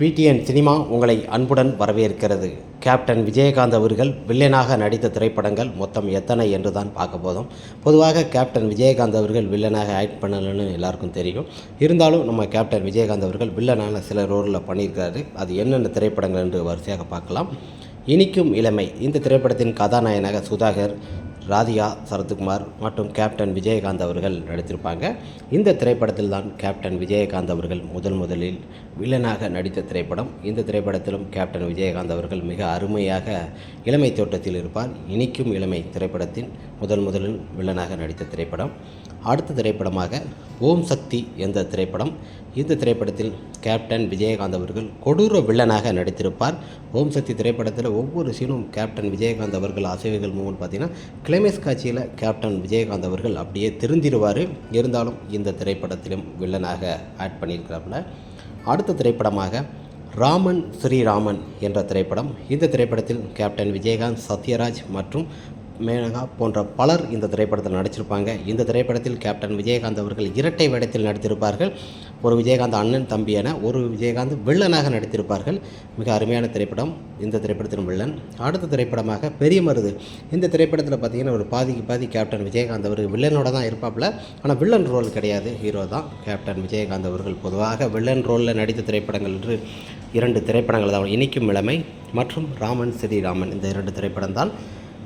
PTN cinema உங்களை அன்புடன் வரவேற்கிறது. கேப்டன் விஜயகாந்த் அவர்கள் வில்லனாக நடித்த திரைப்படங்கள் மொத்தம் எத்தனை என்று தான் பார்க்க போதும். பொதுவாக கேப்டன் விஜயகாந்த் அவர்கள் வில்லனாக ஆக்ட் பண்ணலன்னு எல்லாருக்கும் தெரியும். இருந்தாலும் நம்ம கேப்டன் விஜயகாந்த் அவர்கள் வில்லனான சில ரோலில் பண்ணியிருக்கிறாரு அது என்னென்ன திரைப்படங்கள் என்று வரிசையாக பார்க்கலாம். இனிக்கும் இளமை. இந்த திரைப்படத்தின் கதாநாயகனாக சுதாகர் ராதிகா சரத்குமார் மற்றும் கேப்டன் விஜயகாந்த் அவர்கள் நடித்திருப்பாங்க. இந்த திரைப்படத்தில் தான் கேப்டன் விஜயகாந்த் அவர்கள் முதல் முதலில் வில்லனாக நடித்த திரைப்படம். இந்த திரைப்படத்திலும் கேப்டன் விஜயகாந்த் அவர்கள் மிக அருமையாக இளமை தோட்டத்தில் இருப்பார். இனிக்கும் இளமை திரைப்படத்தின் முதல் முதலில் வில்லனாக நடித்த திரைப்படம். அடுத்த திரைப்படமாக ஓம் சக்தி என்ற திரைப்படம். இந்த திரைப்படத்தில் கேப்டன் விஜயகாந்த் அவர்கள் கொடூர வில்லனாக நடித்திருப்பார். ஓம் சக்தி திரைப்படத்தில் ஒவ்வொரு சீனும் கேப்டன் விஜயகாந்த் அவர்கள் அசைவுகள் மூமெண்ட் பார்த்தீங்கன்னா கிளைமேக்ஸ் காட்சியில் கேப்டன் விஜயகாந்த் அவர்கள் அப்படியே திருந்திடுவார் இருந்தாலும் இந்த திரைப்படத்திலும் வில்லனாக ஆட் பண்ணியிருக்கிறாப்புல. அடுத்த திரைப்படமாக ராமன் ஸ்ரீராமன் என்ற திரைப்படம். இந்த திரைப்படத்தில் கேப்டன் விஜயகாந்த் சத்யராஜ் மற்றும் மேனகா போன்ற பலர் இந்த திரைப்படத்தில் நடிச்சிருப்பாங்க. இந்த திரைப்படத்தில் கேப்டன் விஜயகாந்த் அவர்கள் இரட்டை வேடத்தில் நடித்திருப்பார்கள். ஒரு விஜயகாந்த் அண்ணன் தம்பி என ஒரு விஜயகாந்த் வில்லனாக நடித்திருப்பார்கள். மிக அருமையான திரைப்படம். இந்த திரைப்படத்தின் வில்லன். அடுத்த திரைப்படமாக பெரிய மருது. இந்த திரைப்படத்தில் பார்த்தீங்கன்னா ஒரு பாதிக்கு பாதி கேப்டன் விஜயகாந்த் அவர்கள் வில்லனோட தான் இருப்பாப்புல. ஆனால் வில்லன் ரோல் கிடையாது. ஹீரோ தான். கேப்டன் விஜயகாந்த் அவர்கள் பொதுவாக வில்லன் ரோலில் நடித்த திரைப்படங்கள் என்று இரண்டு திரைப்படங்கள் தான். இனிக்கும் இளமை மற்றும் ராமன் ஸ்ரீராமன் இந்த இரண்டு திரைப்படம் தான்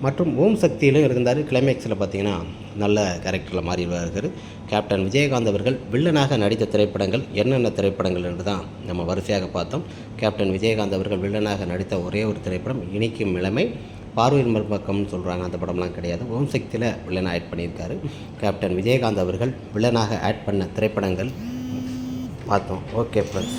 மற்றும் ஓம் சக்தியிலும் இருந்தார். கிளைமேக்ஸில் பார்த்தீங்கன்னா நல்ல கேரக்டரில் மாறி வருகிறார் கேப்டன் விஜயகாந்த் அவர்கள் வில்லனாக நடித்த திரைப்படங்கள் என்னென்ன திரைப்படங்கள் என்று தான் நம்ம வரிசையாக பார்த்தோம். கேப்டன் விஜயகாந்த் அவர்கள் வில்லனாக நடித்த ஒரே ஒரு திரைப்படம் இனிக்கும் இளமை பார்வையின் மறுபக்கம்னு சொல்கிறாங்க அந்த படம்லாம் கிடையாது. ஓம் சக்தியில் வில்லனாக ஆட் பண்ணியிருக்காரு. கேப்டன் விஜயகாந்த் அவர்கள் வில்லனாக ஆட் பண்ண திரைப்படங்கள் பார்த்தோம். Okay friends